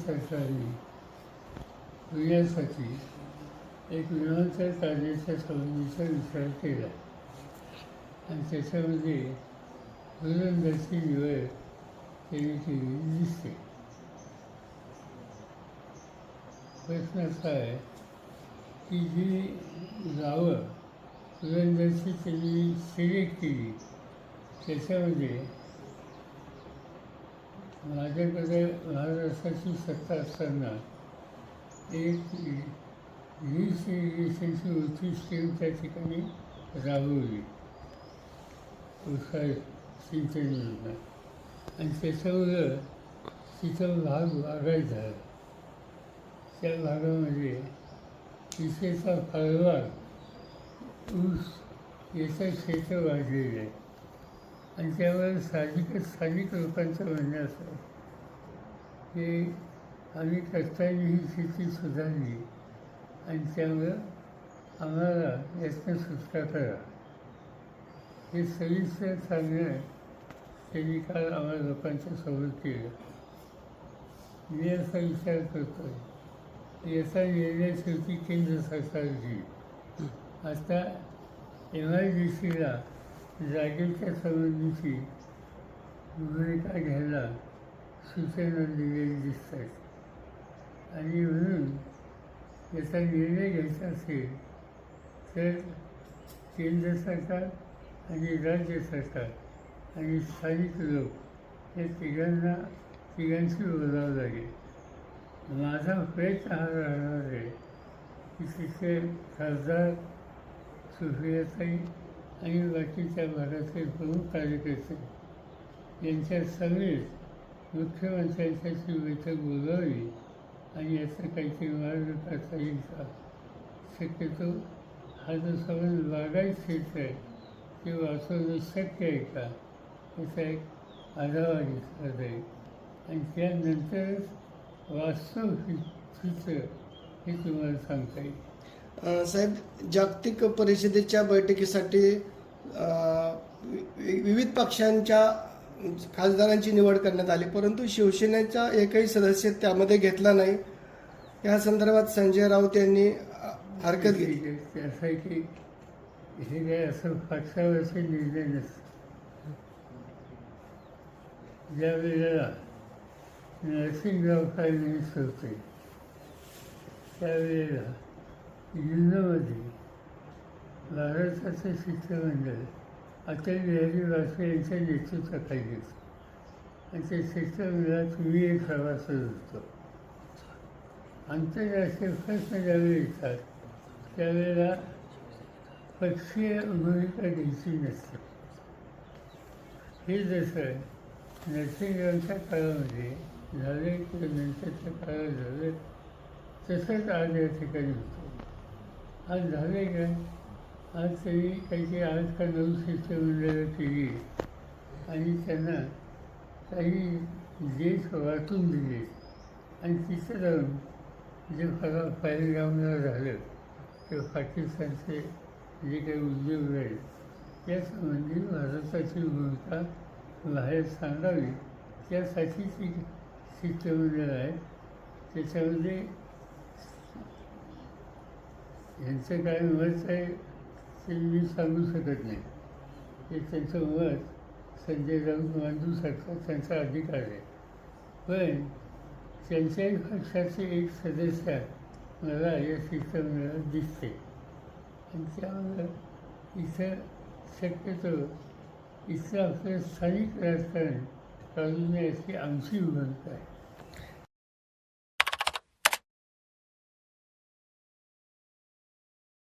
सरकारने पुण्यासाठी एक विमानतळ कायद्याच्या संबंधीचा विचार केला. आणि त्याच्यामध्ये धुरंदरची निवड त्यांनी केलेली दिसते. प्रश्न असा आहे की जी गावं धुरंदरची त्यांनी सिलेक्ट केली त्याच्यामध्ये माझ्याकडे महाराष्ट्राची सत्ता असताना एक वीस इरिगेशनची मोठी स्कीम त्या ठिकाणी राबवली. उत्साह सिंचन योजना आणि त्याच्यामुळं तिथं भाग वागायचा झाला त्या भागामध्ये विशेषतः फळबाग ऊस याचं क्षेत्र वाढलेलं आहे. आणि त्यावर साहजिकच स्थानिक लोकांचं म्हणणं असं की आम्ही कष्टाने ही शेती सुधारली आणि त्यामुळं आम्हाला यातनं सुटका करा. हे सविस्तर सांगणं त्यांनी काल आम्हाला लोकांच्या सोबत केलं. मी असा विचार करतो की याचा निर्णय शेवटी केंद्र सरकार घेईल आता एम आय डी सीला जागेच्या संबंधीची भूमिका घ्यायला सूचना दिलेली दिसतात. आणि म्हणून याचा निर्णय घ्यायचा असेल तर केंद्र सरकार आणि राज्य सरकार आणि स्थानिक लोक या तिघांना तिघांशी बोलावं लागेल. माझा प्रयत्न हा राहणार आहे की तिथे खासदार सुप्रियाताई आणि बाकीच्या भागातील प्रमुख कार्यकर्ते. यांच्या सभेत मुख्यमंत्र्यांच्याशी बैठक बोलावी आणि याचं काहीतरी मार्ग करता येईल का? शक्यतो हा जो संबंध बागायत क्षेत्र आहे ते वाचवणं शक्य आहे का? याचा एक आढावा घेतला जाईल. आणि त्यानंतरच वास्तव चित्र हे तुम्हाला सांगता येईल. साहेब जागतिक परिषदेच्या बैठकीसाठी विविध पक्षांच्या खासदारांची निवड करण्यात आली. परंतु शिवसेनेचा एकही सदस्य त्यामध्ये घेतला नाही. या संदर्भात संजय राऊत यांनी हरकत घेतली. त्यासाठी असं आहे की काय असं पक्षावरचे निर्णय ज्या वेळेला नरसिंहराव फायनान्स होते त्यावेळेला युनोमध्ये भारताचं शिष्टमंडळ अटल बिहारी वाजपेयी यांच्या नेतृत्वाखाली होतं. आणि त्या शिष्टमंडळात मी एक सभासद होतो. आंतरराष्ट्रीय प्रश्न ज्यावेळी येतात त्यावेळेला पक्षीय भूमिका घ्यायची नसते. हे जसं नरसिंहरावांच्या काळामध्ये झाले किंवा नंतरच्या काळात झालं तसंच आज या ठिकाणी होतं. आज झाले काय आज तरी काहीतरी आठ का नऊ शिष्टमंडळं केली आणि त्यांना काही देश वाटून दिले. आणि तिथं जाऊन जे फला पहलगामला झालं ते पाकिस्तानचे जे काही उद्योग आहेत त्यासंबंधी भारताची भूमिका बाहेर सांगावी. त्यासाठी ती शिष्टमंडळ आहे. त्याच्यामध्ये यांचं काय मत आहे? ते मी सांगू शकत नाही. ते त्यांचं मत संजय राऊत मांडू शकतात त्यांचा अधिकार आहे. पण त्यांच्याही पक्षाचे एक सदस्य मला या शिष्टमंडळात दिसते. आणि त्यामुळं इथं शक्यतो इथलं आपलं स्थानिक राजकारण चालू नये अशी आमची विनंती आहे.